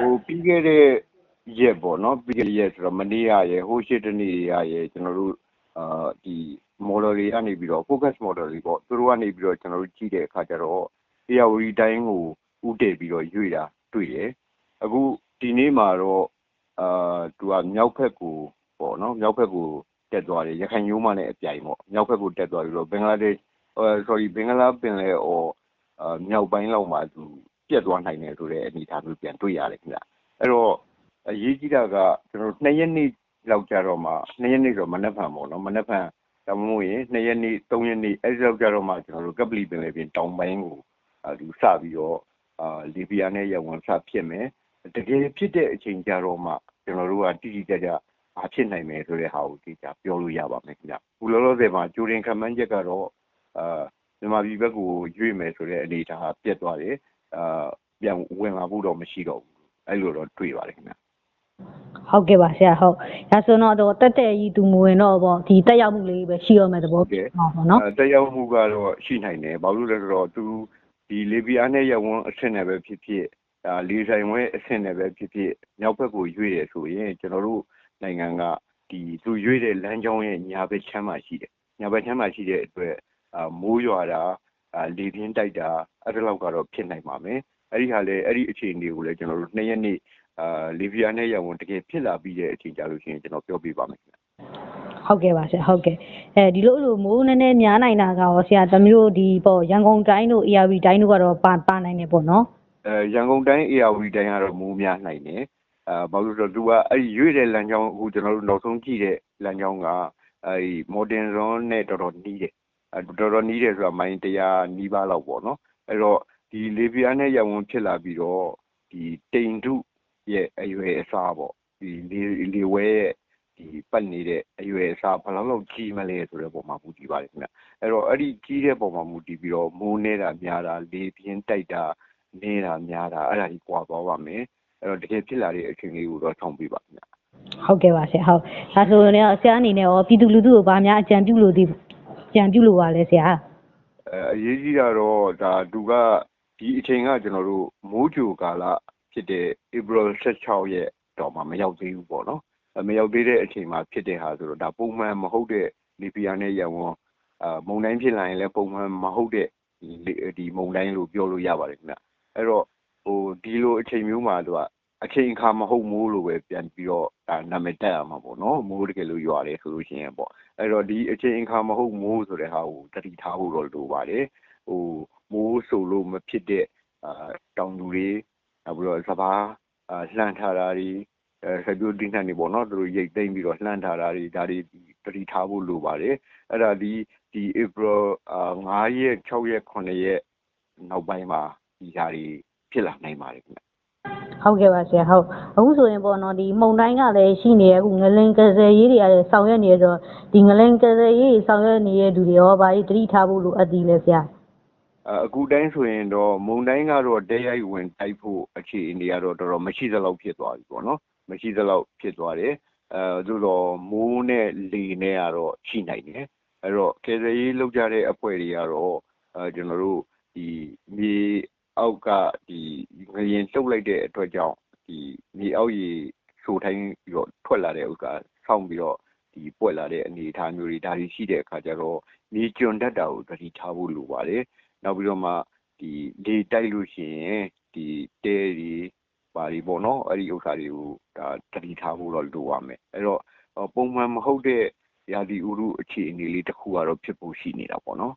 ဟိုပြီးခဲ့တဲ့ရက်ပေါ့နော်ပြီးခဲ့တဲ့ရက်ဆိုတော့မနေ့ကရယ်ဟိုရှစ်တနေ့ရရယ်ကျွန်တော်တို့အာဒီ model တွေကနေပြီးတော့ focus model တွေပေါ့သူတို့ကနေပြီးတော့ကျွန်တော်တို့ကြည့်တဲ့အခါကျတော့ ARD တိုင်းကိုဥတည်ပြီးတော့ရွေ့တာတွေ့တယ်အခုဒီနေ့မှာတော့အာသူကမြောက်ဘက်ကိုပေါ့နော်မြောက်ဘက်ကိုတက်သွားတယ်ရခိုင်ရိုးမနဲ့အပြိုင်ပေါ့မြောက်ဘက်ကိုတက်သွားပြီးတော့ဘင်္ဂလားဒေ့ရှ် sorry ဘင်္ဂလားပင်လယ်အော်အာမြောက်ပိုင်းလောက်မှာသူ ပြတ်သွားနိုင်တယ်ဆိုတဲ့အနေအထားမျိုးပြန်တွေ့ရတယ်ခင်ဗျအဲ့တော့အရေးကြီးတာကကျွန်တော်2ရက်နေ့လောက်ကြတော့မှ2ရက်နေ့ဆိုမနက်ဖြန်ပေါ့နော်မနက်ဖြန်ဒါမှမဟုတ်ရင်2ရက်နေ့3ရက်နေ့အဲ့ဒီလောက်ကြတော့မှကျွန်တော်တို့ကပလီပင်လယ်ပြင်တောင်ပိုင်းကိုအဲသူစပြီးတော့အာလီဘီယာနဲ့ရဝန်စဖြစ်မယ်တကယ်ဖြစ်တဲ့အချိန်ကြတော့မှကျွန်တော်တို့ကတိတိကျကျဘာဖြစ်နိုင်မယ်ဆိုတဲ့ဟာကိုသိကြပြောလို့ရပါမယ်ခင်ဗျ။ခုလောလောဆယ်မှာဂျိုဒင်ခံမှန်းချက်ကတော့အာမြန်မာပြည်ဘက်ကိုရွေ့မယ်ဆိုတဲ့အနေအထားပြတ်သွားတယ်။ အာပြန်ဝင်လာဖို့တော့မရှိတော့ဘူး။အဲ့လိုတော့တွေ့ပါတယ်ခင်ဗျ။ဟုတ်ကဲ့ပါဆရာဟုတ်ဒါဆိုတော့တက်တက်ကြီးသူမဝင်တော့ပေါ့ဒီတက်ရောက်မှုလေးပဲရှိရမယ်သဘောပေါ့နော်အဲတက်ရောက်မှုကတော့ရှိနိုင်တယ်။ဘာလို့လဲဆိုတော့သူဒီလေဗီယာနဲ့ရဝန်းအဆင့်နဲ့ပဲဖြစ်ဖြစ်ဒါလေဆိုင်ဝဲအဆင့်နဲ့ပဲဖြစ်ဖြစ်မြောက်ဘက်ကိုရွေ့ရဆိုရင်ကျွန်တော်တို့နိုင်ငံကဒီသူရွေ့တဲ့လမ်းကြောင်းရဲ့ညာဘက်ချမ်းမှာရှိတယ်။ညာဘက်ချမ်းမှာရှိတဲ့အတွက်အာမိုးရွာတာအာ လေပြင်းတိုက်တာအဲ့ဒါလောက်ကတော့ဖြစ်နိုင်ပါမယ်။အဲ့ဒီဟာလေအဲ့ဒီအခြေအနေကိုလည်းကျွန်တော်တို့နှစ်ရက်နေ့အာလီဗီယာနဲ့ရဝန်းတကယ်ဖြစ်လာပြီးတဲ့အချိန်ကြာလို့ရှိရင်ကျွန်တော်ပြောပြပါမယ်ခင်ဗျ။ဟုတ်ကဲ့ပါဆရာဟုတ်ကဲ့အဲဒီလိုလိုမိုးနည်းနည်းများနိုင်တာကရောဆရာတမျိုးဒီပေါ့ရန်ကုန်တိုင်းတို့ ARV တိုင်းတို့ကတော့ပါပါနိုင်တယ်ပေါ့နော်အဲရန်ကုန်တိုင်း ARV တိုင်းကတော့မိုးများနိုင်တယ်အာဘာလို့လဲဆိုတော့သူကအဲ့ဒီရွေ့တဲ့လမ်းကြောင်းအခုကျွန်တော်တို့နောက်ဆုံးကြည့်တဲ့လမ်းကြောင်းကအဲ့ဒီ modern zone နဲ့တော်တော်နီးတယ်အဲ တော်တော်နီးတယ်ဆိုတာ မိုင်း100နီးပါးလောက်ပေါ့နော် အဲ့တော့ ဒီလေဗီယာနဲ့ရဝန်း ဖြစ်လာပြီးတော့ဒီတိန်ထုရဲ့ အရွယ်အစားပေါ့ဒီလေလေဝဲရဲ့ဒီပတ်နေတဲ့ အရွယ်အစား ဘယ်လောက်လောက် ကြီးမလဲ ဆိုတဲ့ပုံမှာ မူတည်ပါတယ်ခင်ဗျ အဲ့တော့ အဲ့ဒီကြီးတဲ့ပုံမှာ မူတည်ပြီးတော့ မိုးနေတာများတာ လေပြင်းတိုက်တာနေတာများတာ အဲ့ဒါကြီးကွာသွားပါမယ် အဲ့တော့ တကယ်ဖြစ်လာတဲ့ အချိန်လေးကိုတော့ထောင်ပြပါခင်ဗျ ဟုတ်ကဲ့ပါဆရာဟုတ်ဒါဆိုရင် ဆရာအနေနဲ့ရော ပြည်သူလူထုကိုဗာများအကြံပြုလို့ဒီအ ကြံပြုလို့ပါလဲဆရာအဲအရေးကြီးတာတော့ဒါသူကဒီအချိန်ကကျွန်တော်တို့မိုးကြိုကာလဖြစ်တဲ့ April 16ရက်တော့မှမရောက်သေးဘူးပေါ့နော်အဲမရောက်သေးတဲ့အချိန်မှာဖြစ်တဲ့ဟာဆိုတော့ဒါပုံမှန်မဟုတ်တဲ့လီဘီယာနဲ့ရန်ဝန်အာမုန်တိုင်းဖြစ်လာရင်လည်းပုံမှန်မဟုတ်တဲ့ဒီဒီမုန်တိုင်းလို့ပြောလို့ရပါတယ်ခင်ဗျအဲ့တော့ဟိုဒီလိုအချိန်မျိုးမှာသူကအချိန်အခါမဟုတ်မိုးလို့ပဲပြန်ပြီးတော့ဒါနာမည်တက်ရမှာပေါ့နော်မိုးတကယ်လို့ရွာတယ်ဆိုလို့ရှိရင်ပေါ့ အဲ့တော့ဒီအချိန်အခါမဟုတ်မိုးဆိုတဲ့ဟာကိုတတိထားဖို့တော့လိုပါတယ်ဟိုမိုးဆိုလို့မဖြစ်တဲ့အာတောင်သူတွေနောက်ပြီးတော့စပားအာလှန်ထားတာတွေအဲဆက်ပြိုးတင်းနှံနေပေါ့နော်သူတို့ရိတ်သိမ်းပြီးတော့လှန်ထားတာတွေဒါတွေတတိထားဖို့လိုပါတယ်အဲ့ဒါဒီဒီ April အာ9ရက်6ရက်9ရက်နောက်ပိုင်းမှာဒီဟာတွေဖြစ်လာနိုင်ပါတယ်ခင်ဗျ ဟုတ်ကဲ့ပါဆရာဟုတ်အခုဆိုရင်ပေါ့နော်ဒီမုံတိုင်းကလည်းရှိနေရဲ့အခုငလင်ကစယ်ရေးတွေကလည်းဆောင်ရွက်နေရဆိုတော့ဒီငလင်ကစယ်ရေးဆောင်ရွက်နေတဲ့လူတွေရောဗာကြီးတတိထားဖို့လိုအပ်သေးလဲဆရာအခုတိုင်းဆိုရင်တော့မုံတိုင်းကတော့တဲရိုက်ဝင်တိုက်ဖို့အခြေအနေကတော့တော်တော်မရှိသလောက်ဖြစ်သွားပြီပေါ့နော်မရှိသလောက်ဖြစ်သွားတယ်အဲသို့တော့မိုးနဲ့လေနဲ့ကတော့ရှိနိုင်တယ်အဲ့တော့ကယ်ဆယ်ရေးလုပ်ကြတဲ့အဖွဲ့တွေကတော့အဲကျွန်တော်တို့ဒီမြေ အောက်ကဒီငရင်လှုပ်လိုက်တဲ့အတွက်ကြောင့်ဒီမြေအောက်ရေဆိုထိုင်းပြီးတော့ထွက်လာတဲ့ဥစ္စာဆောင်းပြီးတော့ဒီပွက်လာတဲ့အနေအထားမျိုးတွေဒါတွေရှိတဲ့အခါကျတော့မြေကျွံတတ်တာကိုတတိထားဖို့လိုပါတယ်နောက်ပြီးတော့မှဒီလေတိုက်လို့ရှိရင်ဒီတဲတွေပါတွေပေါ့နော်အဲ့ဒီဥစ္စာတွေကိုဒါတတိထားဖို့တော့လိုပါမယ်အဲ့တော့ပုံမှန်မဟုတ်တဲ့ရာသီဥတုအခြေအနေလေးတစ်ခုကတော့ဖြစ်ဖို့ရှိနေတာပေါ့နော်